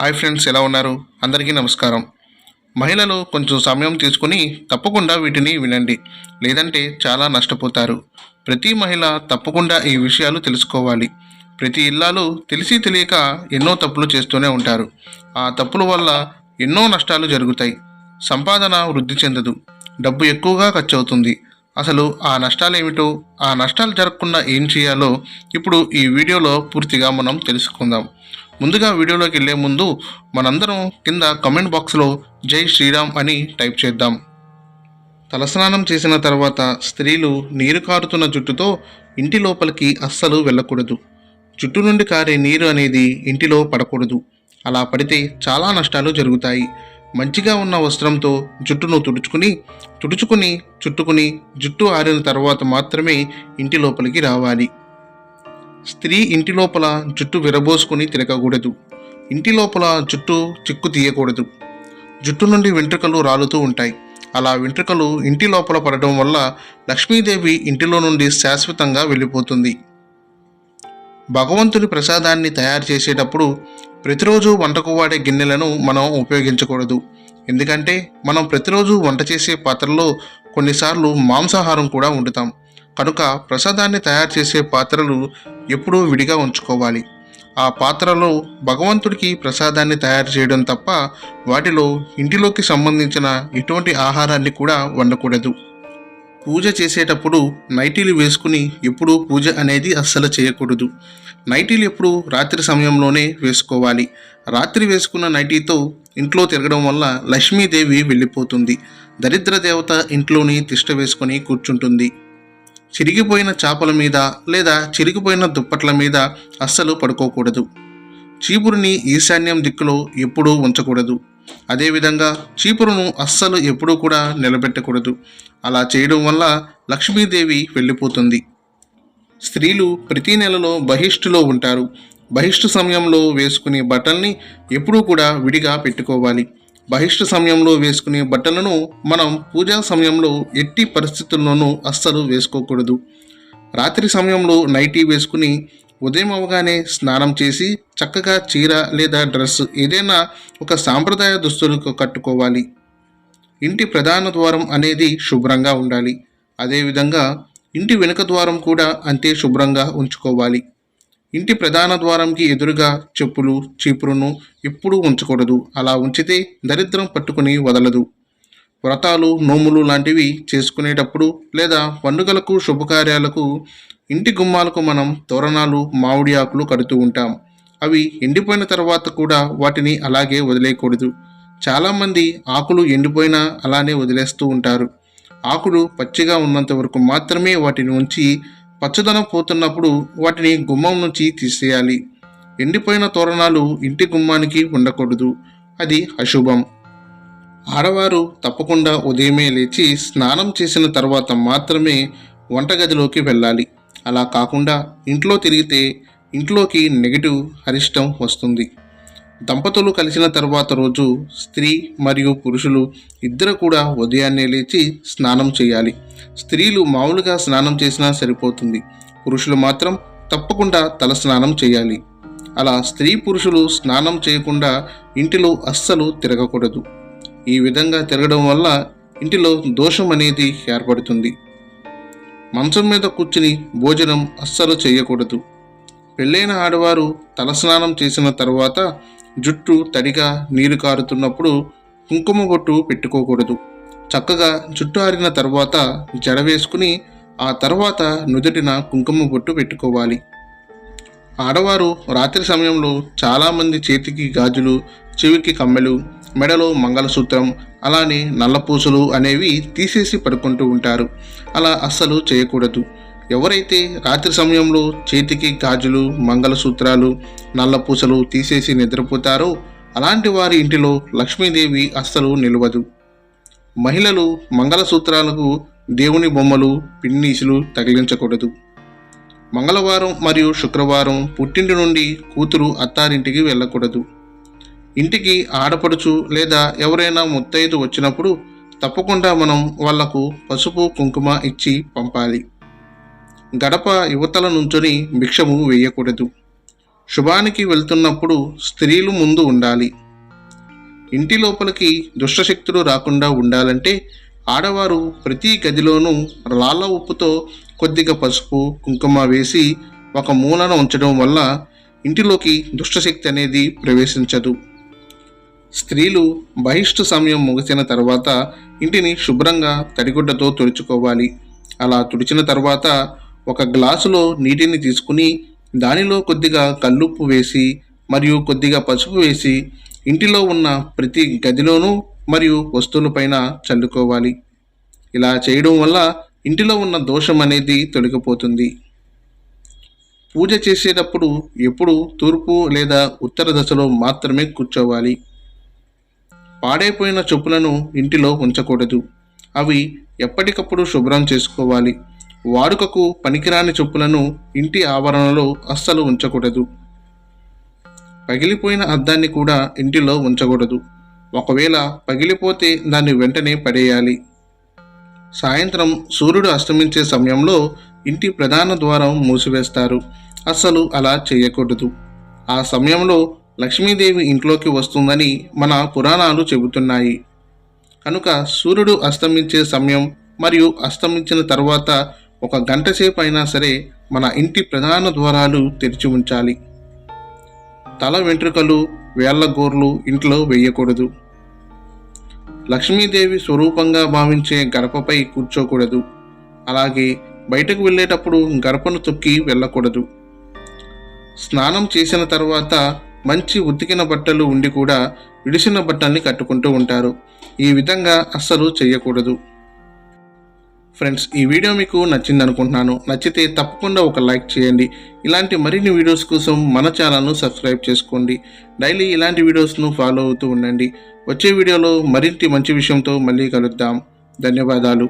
Hi friends ఎలా ఉన్నారు? అందరికీ నమస్కారం. మహిళలు కొంచెం సమయం తీసుకుని తప్పకుండా వీటిని వినండి. లేదంటే చాలా నష్టపోతారు. ప్రతి మహిళ తప్పకుండా ఈ విషయాలు తెలుసుకోవాలి. ప్రతి ఇల్లాలు తెలిసి తెలియక ఎన్నో తప్పులు చేస్తూనే ఉంటారు. ఆ తప్పుల వల్ల ఎన్నో నష్టాలు జరుగుతాయి. సంపాదన వృద్ధి చెందదు. డబ్బు ఎక్కువగా ఖర్చు అవుతుంది అసలు ఆ నష్టాలు ఏమిటో ఆ నష్టాలు జరగకుండా ఏం చేయాలో ఇప్పుడు ఈ వీడియోలో పూర్తిగా మనం తెలుసుకుందాం. ముందుగా వీడియోలోకి వెళ్ళే ముందు మనందరం కింద కమెంట్ బాక్స్లో జై శ్రీరామ్ అని టైప్ చేద్దాం. తలస్నానం చేసిన తర్వాత స్త్రీలు నీరు కారుతున్న జుట్టుతో ఇంటి లోపలికి అస్సలు వెళ్ళకూడదు. జుట్టు నుండి కారే నీరు అనేది ఇంటిలో పడకూడదు. అలా పడితే చాలా నష్టాలు జరుగుతాయి. మంచిగా ఉన్న వస్త్రంతో జుట్టును తుడుచుకుని తుడుచుకుని చుట్టుకుని జుట్టు ఆరిన తర్వాత మాత్రమే ఇంటి లోపలికి రావాలి. స్త్రీ ఇంటి లోపల జుట్టు విరబోసుకుని తిరగకూడదు ఇంటి లోపల జుట్టు చిక్కు తీయకూడదు. జుట్టు నుండి వెంట్రుకలు రాలుతూ ఉంటాయి. అలా వెంట్రుకలు ఇంటి లోపల పడడం వల్ల లక్ష్మీదేవి ఇంటిలో నుండి శాశ్వతంగా వెళ్ళిపోతుంది. భగవంతుని ప్రసాదాన్ని తయారు చేసేటప్పుడు ప్రతిరోజు వంటకు వాడే గిన్నెలను మనం ఉపయోగించకూడదు. ఎందుకంటే మనం ప్రతిరోజు వంట చేసే పాత్రలో కొన్నిసార్లు మాంసాహారం కూడా వండుతాం. కనుక ప్రసాదాన్ని తయారు చేసే పాత్రలు ఎప్పుడూ విడిగా ఉంచుకోవాలి. ఆ పాత్రలో భగవంతుడికి ప్రసాదాన్ని తయారు చేయడం తప్ప వాటిలో ఇంటిలోకి సంబంధించిన ఎటువంటి ఆహారాన్ని కూడా వండకూడదు. పూజ చేసేటప్పుడు నైటీలు వేసుకుని ఎప్పుడూ పూజ అనేది అస్సలు చేయకూడదు. నైటీలు ఎప్పుడు రాత్రి సమయంలోనే వేసుకోవాలి. రాత్రి వేసుకున్న నైటీతో ఇంట్లో తిరగడం వల్ల లక్ష్మీదేవి వెళ్ళిపోతుంది. దరిద్ర దేవత ఇంట్లోని తిష్ట వేసుకొని కూర్చుంటుంది. చిరిగిపోయిన చేపల మీద లేదా చిరిగిపోయిన దుప్పట్ల మీద అస్సలు పడుకోకూడదు. చీపురుని ఈశాన్యం దిక్కులో ఎప్పుడూ ఉంచకూడదు. అదేవిధంగా చీపురును అస్సలు ఎప్పుడూ కూడా నిలబెట్టకూడదు. అలా చేయడం వల్ల లక్ష్మీదేవి వెళ్ళిపోతుంది. స్త్రీలు ప్రతి నెలలో బహిష్టులో ఉంటారు. బహిష్టు సమయంలో వేసుకునే బట్టల్ని ఎప్పుడూ కూడా విడిగా పెట్టుకోవాలి. బహిష్టు సమయంలో వేసుకునే బట్టలను మనం పూజా సమయంలో ఎట్టి పరిస్థితుల్లోనూ అస్సలు వేసుకోకూడదు. రాత్రి సమయంలో నైటీ వేసుకుని ఉదయం అవగానే స్నానం చేసి చక్కగా చీర లేదా డ్రెస్ ఏదైనా ఒక సాంప్రదాయ దుస్తులకు కట్టుకోవాలి. ఇంటి ప్రధాన ద్వారం అనేది శుభ్రంగా ఉండాలి. అదేవిధంగా ఇంటి వెనుక ద్వారం కూడా అంతే శుభ్రంగా ఉంచుకోవాలి. ఇంటి ప్రధాన ద్వారంకి ఎదురుగా చెప్పులు చీపురును ఎప్పుడూ ఉంచకూడదు. అలా ఉంచితే దరిద్రం పట్టుకుని వదలదు. వ్రతాలు నోములు లాంటివి చేసుకునేటప్పుడు లేదా పండుగలకు శుభకార్యాలకు ఇంటి గుమ్మాలకు మనం తోరణాలు మామిడి ఆకులు కడుతూ ఉంటాం. అవి ఎండిపోయిన తర్వాత కూడా వాటిని అలాగే వదిలేయకూడదు. చాలామంది ఆకులు ఎండిపోయినా అలానే వదిలేస్తూ ఉంటారు. ఆకులు పచ్చిగా ఉన్నంత వరకు మాత్రమే వాటిని ఉంచి పచ్చదనం పోతున్నప్పుడు వాటిని గుమ్మం నుంచి తీసేయాలి. ఎండిపోయిన తోరణాలు ఇంటి గుమ్మానికి ఉండకూడదు. అది అశుభం. ఆడవారు తప్పకుండా ఉదయమే లేచి స్నానం చేసిన తర్వాత మాత్రమే వంటగదిలోకి వెళ్ళాలి. అలా కాకుండా ఇంట్లో తిరిగితే ఇంట్లోకి నెగిటివ్ అరిష్టం వస్తుంది. దంపతులు కలిసిన తర్వాత రోజు స్త్రీ మరియు పురుషులు ఇద్దరు కూడా ఉదయాన్నే లేచి స్నానం చేయాలి. స్త్రీలు మామూలుగా స్నానం చేసినా సరిపోతుంది. పురుషులు మాత్రం తప్పకుండా తల స్నానం చేయాలి. అలా స్త్రీ పురుషులు స్నానం చేయకుండా ఇంటిలో అస్సలు తిరగకూడదు. ఈ విధంగా తిరగడం వల్ల ఇంటిలో దోషం అనేది ఏర్పడుతుంది. మంచం మీద కూర్చుని భోజనం అస్సలు చేయకూడదు. పెళ్ళైన ఆడవారు తలస్నానం చేసిన తర్వాత జుట్టు తడిగా నీరు కారుతున్నప్పుడు కుంకుమ బొట్టు పెట్టుకోకూడదు. చక్కగా జుట్టు ఆరిన తర్వాత జడ వేసుకుని ఆ తర్వాత నుదుటిన కుంకుమ బొట్టు పెట్టుకోవాలి. ఆడవారు రాత్రి సమయంలో చాలామంది చేతికి గాజులు చెవికి కమ్మెలు మెడలో మంగళసూత్రం అలానే నల్లపూసలు అనేవి తీసేసి పడుకుంటూ ఉంటారు. అలా అస్సలు చేయకూడదు. ఎవరైతే రాత్రి సమయంలో చేతికి గాజులు మంగళసూత్రాలు నల్లపూసలు తీసేసి నిద్రపోతారో అలాంటి వారి ఇంటిలో లక్ష్మీదేవి అస్సలు నిలవదు. మహిళలు మంగళసూత్రాలకు దేవుని బొమ్మలు పిన్నీసులు తగిలించకూడదు. మంగళవారం మరియు శుక్రవారం పుట్టింటి నుండి కూతురు అత్తారింటికి వెళ్ళకూడదు. ఇంటికి ఆడపడుచు లేదా ఎవరైనా ముత్తైదు వచ్చినప్పుడు తప్పకుండా మనం వాళ్ళకు పసుపు కుంకుమ ఇచ్చి పంపాలి. గడప యువతల నుంచొని భిక్షము వేయకూడదు. శుభానికి వెళ్తున్నప్పుడు స్త్రీలు ముందు ఉండాలి. ఇంటి లోపలికి దుష్టశక్తులు రాకుండా ఉండాలంటే ఆడవారు ప్రతి గదిలోనూ రాళ్ళ ఉప్పుతో కొద్దిగా పసుపు కుంకుమ వేసి ఒక మూలన ఉంచడం వల్ల ఇంటిలోకి దుష్టశక్తి అనేది ప్రవేశించదు. స్త్రీలు బహిష్టు సమయం ముగిసిన తర్వాత ఇంటిని శుభ్రంగా తడిగుడ్డతో తుడుచుకోవాలి. అలా తుడిచిన తర్వాత ఒక గ్లాసులో నీటిని తీసుకుని దానిలో కొద్దిగా కల్లుప్పు వేసి మరియు కొద్దిగా పసుపు వేసి ఇంటిలో ఉన్న ప్రతి గదిలోనూ మరియు వస్తువులపైన చల్లుకోవాలి. ఇలా చేయడం వల్ల ఇంటిలో ఉన్న దోషం అనేది తొలగిపోతుంది. పూజ చేసేటప్పుడు ఎప్పుడు తూర్పు లేదా ఉత్తర దశలో మాత్రమే కూర్చోవాలి. పాడైపోయిన చెప్పులను ఇంటిలో ఉంచకూడదు. అవి ఎప్పటికప్పుడు శుభ్రం చేసుకోవాలి. వాడుకకు పనికిరాని చెప్పులను ఇంటి ఆవరణలో అస్సలు ఉంచకూడదు. పగిలిపోయిన అద్దాన్ని కూడా ఇంటిలో ఉంచకూడదు. ఒకవేళ పగిలిపోతే దాన్ని వెంటనే పడేయాలి. సాయంత్రం సూర్యుడు అస్తమించే సమయంలో ఇంటి ప్రధాన ద్వారం మూసివేస్తారు. అస్సలు అలా చేయకూడదు. ఆ సమయంలో లక్ష్మీదేవి ఇంట్లోకి వస్తుందని మన పురాణాలు చెబుతున్నాయి. కనుక సూర్యుడు అస్తమించే సమయం మరియు అస్తమించిన తర్వాత ఒక గంట సేపు అయినా సరే మన ఇంటి ప్రధాన ద్వారాలు తెరిచి ఉంచాలి. తల వెంట్రుకలు వేళ్ళ గోర్లు ఇంట్లో వేయకూడదు. లక్ష్మీదేవి స్వరూపంగా భావించే గడపపై కూర్చోకూడదు. అలాగే బయటకు వెళ్ళేటప్పుడు గడపను తొక్కి వెళ్ళకూడదు. స్నానం చేసిన తర్వాత మంచి ఉతికిన బట్టలు ఉండి కూడా విడిసిన బట్టల్ని కట్టుకుంటూ ఉంటారు. ఈ విధంగా అస్సలు చేయకూడదు. ఫ్రెండ్స్ ఈ వీడియో మీకు నచ్చింది అనుకుంటున్నాను నచ్చితే తప్పకుండా ఒక లైక్ చేయండి. ఇలాంటి మరిన్ని వీడియోస్ కోసం మన ఛానల్ను సబ్స్క్రైబ్ చేసుకోండి. డైలీ ఇలాంటి వీడియోస్ను ఫాలో అవుతూ ఉండండి. వచ్చే వీడియోలో మరింటి మంచి విషయంతో మళ్ళీ కలుద్దాం. ధన్యవాదాలు.